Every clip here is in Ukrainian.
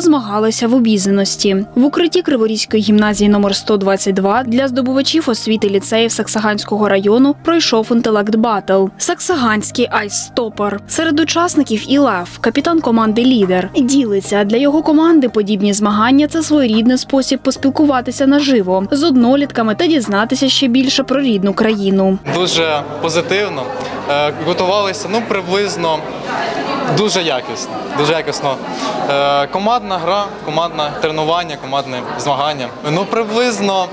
позмагалися в обізнаності. В укритті Криворізької гімназії номер 122 для здобувачів освіти ліцеїв Саксаганського району пройшов інтелект батл. Саксаганський айс-стопер. Серед учасників і Лев, капітан команди Лідер. Ділиться для його команди подібні змагання це своєрідний спосіб поспілкуватися наживо з однолітками та дізнатися ще більше про рідну країну. дуже позитивно. Е, Готувалися ну приблизно дуже якісно. Дуже якісно. Е, Командна гра, командне тренування, командне змагання. Ну приблизно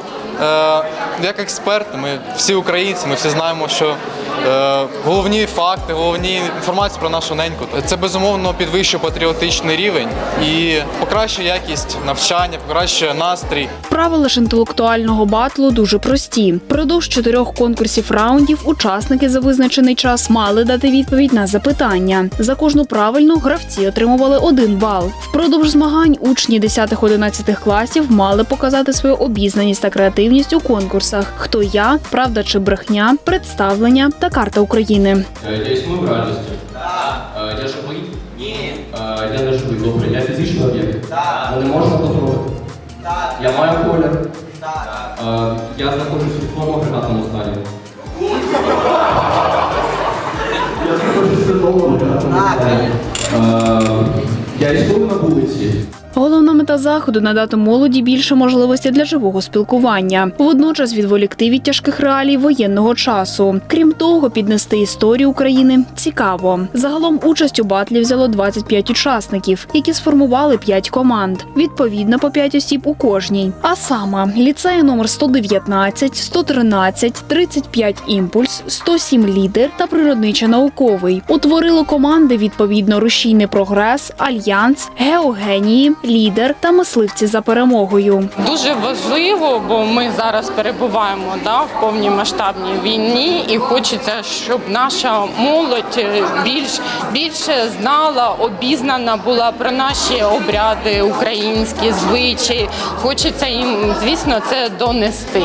як експерти, ми всі українці, ми всі знаємо, що е, головні факти, головні інформації про нашу неньку. Це безумовно підвищує патріотичний рівень і покращує якість навчання, покращує настрій. Правила ж інтелектуального батлу дуже прості. Продовж чотирьох конкурсів раундів учасники за визначений час мали дати відповідь на запитання. За кожну правильну гравці отримували один бал. Впродовж змагань учні 10-11 класів мали показати свою обізнаність та креативність у конкурсах: хто я, правда чи брехня, представлення та карта України. Е, Я існую в? Так. Я живий? Ні. Я не живий, добре. Я фізичний об'єкт? Так. Мене можна потрогати? Так. Я маю колір? Так. Я знаходжусь у твоєму агрегатному стані? Я знаходжусь у твоєму агрегатному стані. Е, Я існую на вулиці? Головна мета заходу надати молоді більше можливостей для живого спілкування, водночас відволікти від тяжких реалій воєнного часу. Крім того, піднести історію України цікаво. Загалом участь у батлі взяло 25 учасників, які сформували 5 команд. Відповідно, по 5 осіб у кожній. А саме ліцеї номер 119, 113, 35 імпульс, 107 лідер та природничо-науковий. Утворило команди відповідно рушійний прогрес, альянс, геогенії, лідер та мисливці за перемогою. Дуже важливо, бо ми зараз перебуваємо да, в повномасштабній війні, і хочеться, щоб наша молодь е, більш більше знала, обізнана була про наші обряди, українські звичаї. Хочеться їм, звісно, це донести.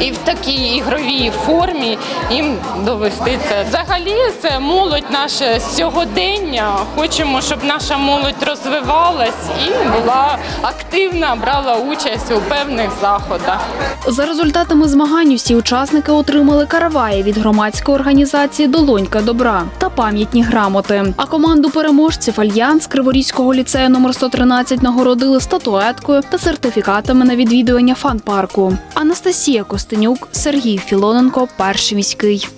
І в такій ігровій формі їм довести це. Взагалі, це молодь наше сьогодення. Хочемо, щоб наша молодь розвивалась і була активна, брала участь у певних заходах. За результатами змагань усі учасники отримали караваї від громадської організації Долонька добра та пам'ятні грамоти. А команду переможців Альянс Криворізького ліцею номер 113 нагородили статуеткою та сертифікатами на відвідування фан-парку. Анастасія Костенюк, Сергій Філоненко, перший міський.